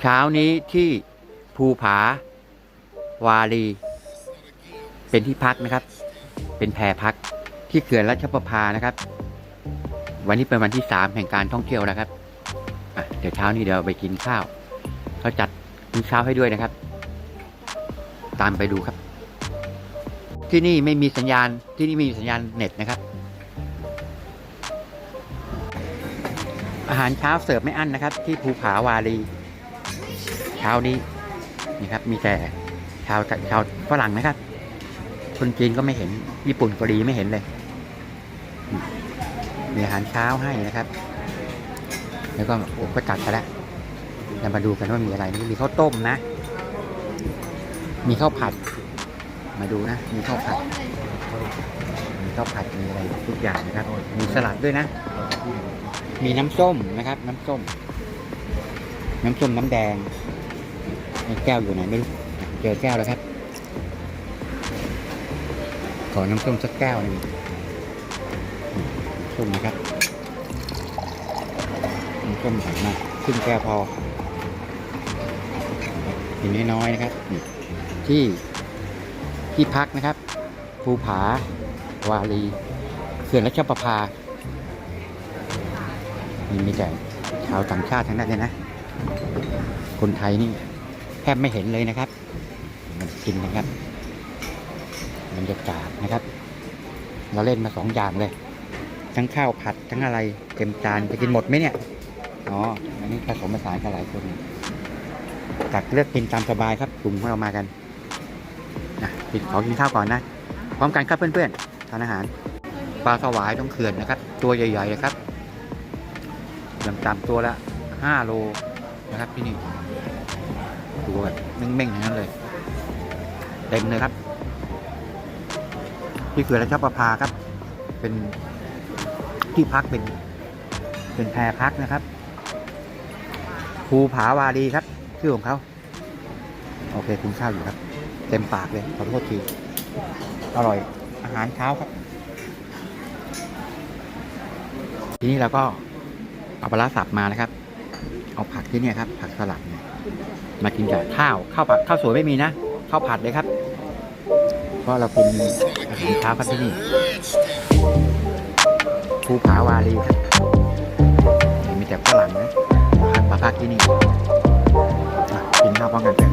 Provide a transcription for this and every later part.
เช้านี้ที่ภูผา วารีเป็นที่พักนะครับ เป็นแพรพักที่เขื่อนรัชประภานะครับ วันนี้เป็นวันที่สามแห่งการท่องเที่ยวนะครับเดี๋ยวเช้านี้เดี๋ยวไปกินข้าวเขาจัดมื้อเช้าให้ด้วยนะครับ ตามไปดูครับ ที่นี่ไม่มีสัญญาณที่นี่ไม่มีสัญญาณเน็ตนะครับ อาหารเช้าเสิร์ฟไม่อั้นนะครับ ที่ภูผาวารี เช้านี้นี่ครับมีแต่ชาวชาวฝรั่งนะครับ คนจีนก็ไม่เห็น ญี่ปุ่นกาหลีไม่เห็นเลยมีอาหารเช้าให้นะครับ แล้วก็โอ้ก็จัดไปแล้วเรามาดูกันว่ามีอะไรมีข้าวต้มนะ มีข้าวผัด มาดูนะ มีข้าวผัด มีข้าวผัดมีอะไรทุกอย่างนะครับ มีสลัดด้วยนะ มีน้ำส้มนะครับ น้ำส้ม น้ำส้มน้ำแดง แก้วอยู่ไหนไม่รู้เจอแก้วแล้วครับ ขอน้ำส้มสักแก้วหนึ่งส้มนะครับน้ำส้มถังมาครึ่งแก้วพอกินน้อยๆนะครับที่ที่พักนะครับ ภูผาวารีเขื่อนรัชประภามีมีแต่ชาวต่างชาติทั้งนั้นเลยนะ คนไทยนี่ แทบไม่เห็นเลยนะครับ มันกินนะครับบรรยากาศนะครับ เราเล่นมาสองอย่างเลย ทั้งข้าวผัดทั้งอะไรเต็มจานจะกินหมดไหมเนี่ยอ๋ออันนี้ผสมผสานกันหลายคนตักเลือกกินตามสบายครับกลุ่มของเรามากันนะกินขอกินข้าวก่อนนะพร้อมกันครับเพื่อนๆทานอาหารปลาสวายต้องเขื่อนนะครับ ตัวใหญ่ๆนะครับอย่างต่ำตัวละห้าโลนะครับที่นี่ ตัวแบบเม่งๆอย่างนั้นเลย เต็มเลยครับที่เขื่อนราชประภาครับ เป็นที่พักเป็น เป็นแพรพักนะครับภูผาวารีครับ ชื่อของเขาโอเคคุณข้าวอยู่ครับ เต็มปากเลยขอโทษทีอร่อยอาหารเช้าครับ ทีนี้เราก็เอาปลาสับมานะครับ เอาผักที่เนี่ยครับ ผักสลัดเนี่ย มากินกับข้าวข้าวผัดข้าวสวยไม่มีนะข้าวผัดเลยครับ เพราะเรากินอาหารเช้าครับที่นี่ภูผาวารีครับมีแต่ฝรั่งนะมาพักที่นี่กินข้าวพร้อมกันเลย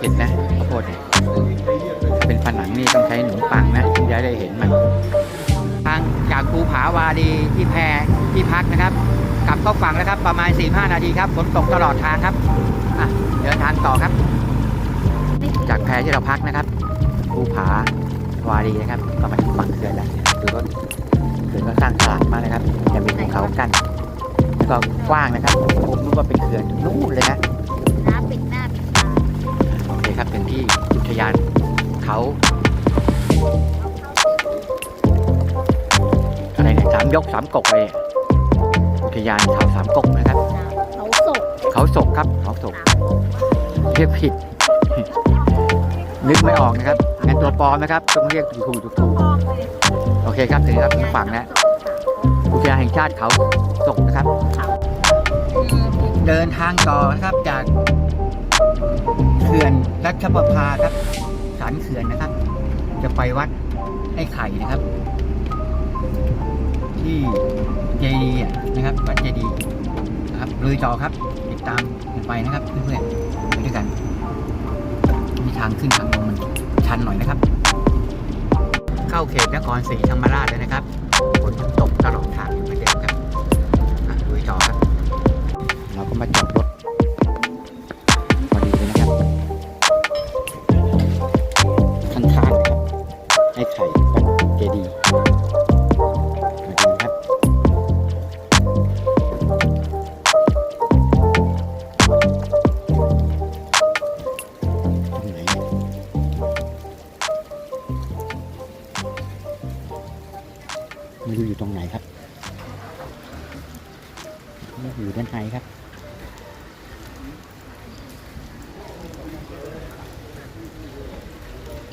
เป็นอาหารปลาเก็ตนะข้าวโพดเนี่ยเป็นผนังนี่ต้องใช้ขนมปังนะถึงจะได้เห็นมันทางจากภูผาวารีที่แพรที่พักนะครับ กลับเข้าฝั่งแล้วครับ ประมาณ 4-5 นาทีครับฝนตกตลอดทางครับเดินทางต่อครับ จากแพรที่เราพักนะครับภูผาวารีนะครับก็มาถึงฝั่งเขื่อนแล้วดูรถเขื่อนก็สร้างตลาดมากนะครับจะมีภูเขากั้นแล้วก็กว้างนะครับผมนึกว่าเป็นเขื่อนนู่นเลยนะ ที่อุทยานเขาอะไรเนี่ยสามยกสามกกเลยอุทยานเขาสามกกนะครับ เขาศกเขาศกครับเขาศกเรียกผิด นึกไม่ออกนะครับงั้นตัวปลอมนะครับต้องเรียกถูกถูกถูกถูกโอเคครับถึงครับถึงฝั่งแล้วอุทยานแห่งชาติเขาศกนะครับ เดินทางต่อนะครับจากเขื่อนรัชประภาครับสันเขื่อนนะครับ จะไปวัดไอ้ไข่นะครับ ที่เจดีย์อะนะครับวัดเจดีย์นะครับลุยต่อครับ ติดตามกันไปนะครับเพื่อนๆไปด้วยกัน มีทางขึ้นทางลงมันชันหน่อยนะครับ เข้าเขตนครศรีธรรมราชเลยนะครับฝนตกตลอดทางอยู่เหมือนเดิม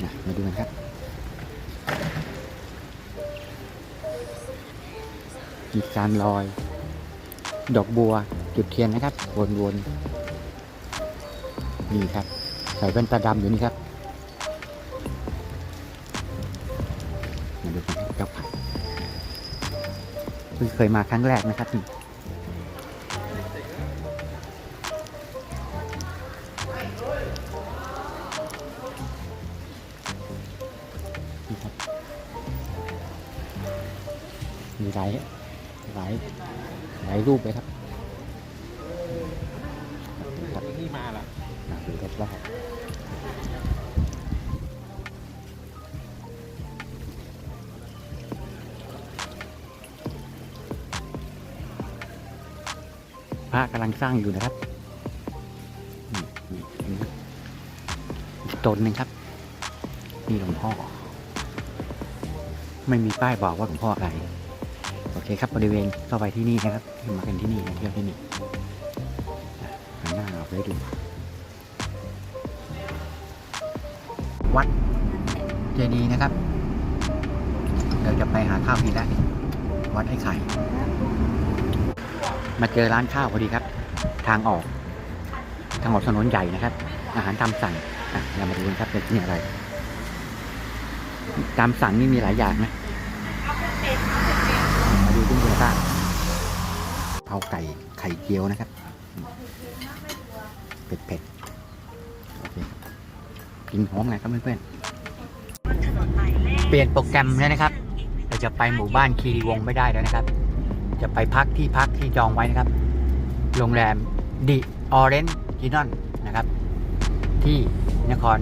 นะมาดูกันครับมีการลอย ดอกบัวจุดเทียนนะครับ วนๆนี่ครับ ใส่แว่นตาดำอยู่นี่ครับมาดูกันครับเจ้าไผ่เพิ่งเคยมาครั้งแรกนะครับนี่ มีหลายหลายหลายรูปเลยครับครับที่มาล่ะมาดูรอบๆพระกำลังสร้างอยู่นะครับนี่นี่นี่อีกตนหนึ่งครับ นี่หลวงพ่อ ไม่มีป้ายบอกว่าหลวงพ่ออะไร โอเคครับบริเวณเข้าไปที่นี่นะครับมากันที่นี่มาเที่ยวที่นี่หันหน้าออกไปดูวัดเจดีย์นะครับ เราจะไปหาข้าวกินแล้ววัดไอ้ไข่ มาเจอร้านข้าวพอดีครับ ทางออก ทางออกถนนใหญ่นะครับ อาหารตามสั่งอะเรามาดูกันครับจะกินอะไร ตามสั่งนี่มีหลายอย่างนะ มาดูที่คุณบ้างเอาไก่ไข่เจียวนะครับ เผ็ดๆโอเคครับกินหอมหน่อยครับเพื่อนๆเปลี่ยนโปรแกรมแล้วนะครับ เราจะไปหมู่บ้านคีรีวงไม่ได้แล้วนะครับ จะไปพักที่พักที่จองไว้นะครับ โรงแรมดิออเรนจินอนนะครับ ที่นคร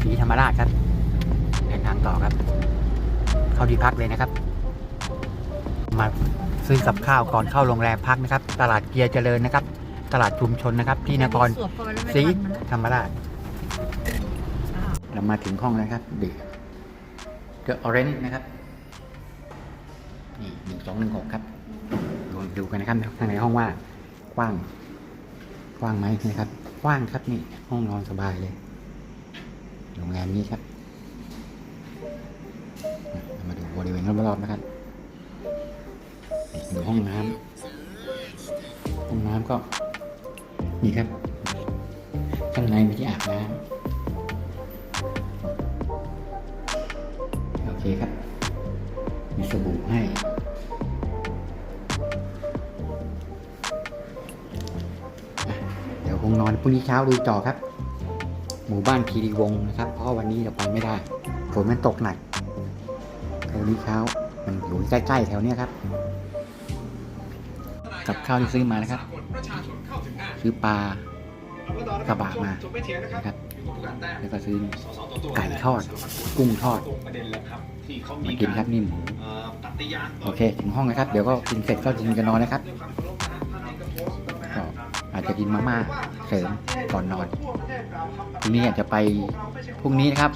ศรีธรรมราชครับ เดินทางต่อครับ เข้าที่พักเลยนะครับ มาซื้อกับข้าวก่อนเข้าโรงแรมพักนะครับ ตลาดเกียร์เจริญนะครับ ตลาดชุมชนนะครับ ที่นครศรีธรรมราชเรามาถึงห้องแล้วครับเด The Orange นะครับนี่หนึ่งสองหนึ่งหกครับดูดูกันนะครับข้างในห้องว่ากว้าง กว้างไหมนะครับกว้างครับนี่ห้องนอนสบายเลยโรงแรมนี้ครับ มาดูบริเวณรอบๆนะครับ นี่ดูห้องน้ำห้องน้ำก็ นี่ครับ ข้างในมีที่อาบน้ำโอเคครับ มีสบู่ให้เดี๋ยวคงนอนพรุ่งนี้เช้าดูต่อครับ หมู่บ้านคีรีวงนะครับ เพราะวันนี้เราไปไม่ได้ฝนมันตกหนักพรุ่งนี้เช้ามันอยู่ใกล้ๆแถวเนี้ยครับ กับข้าวที่ซื้อมานะครับ ซื้อปลากระบะมานะครับแล้วก็ซื้อไก่ทอด กุ้งทอดมากินครับนี่หมูโอเค ถึงห้องนะครับ เดี๋ยวก็กินเสร็จก็คงจะนอนนะครับก็อาจจะกินมาม่าเสริมก่อนนอนพรุ่งนี้อาจจะไปพรุ่งนี้นะครับ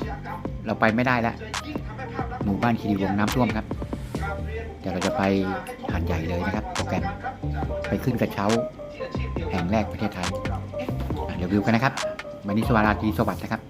เราไปไม่ได้แล้วหมู่บ้านคีรีวงน้ำท่วมครับ เดี๋ยวเราจะไปหาดใหญ่เลยนะครับ โปรแกรมไปขึ้นกระเช้า แห่งแรกประเทศไทยเดี๋ยววิวกันนะครับ วันนี้สวัสดีสวัสดีนะครับ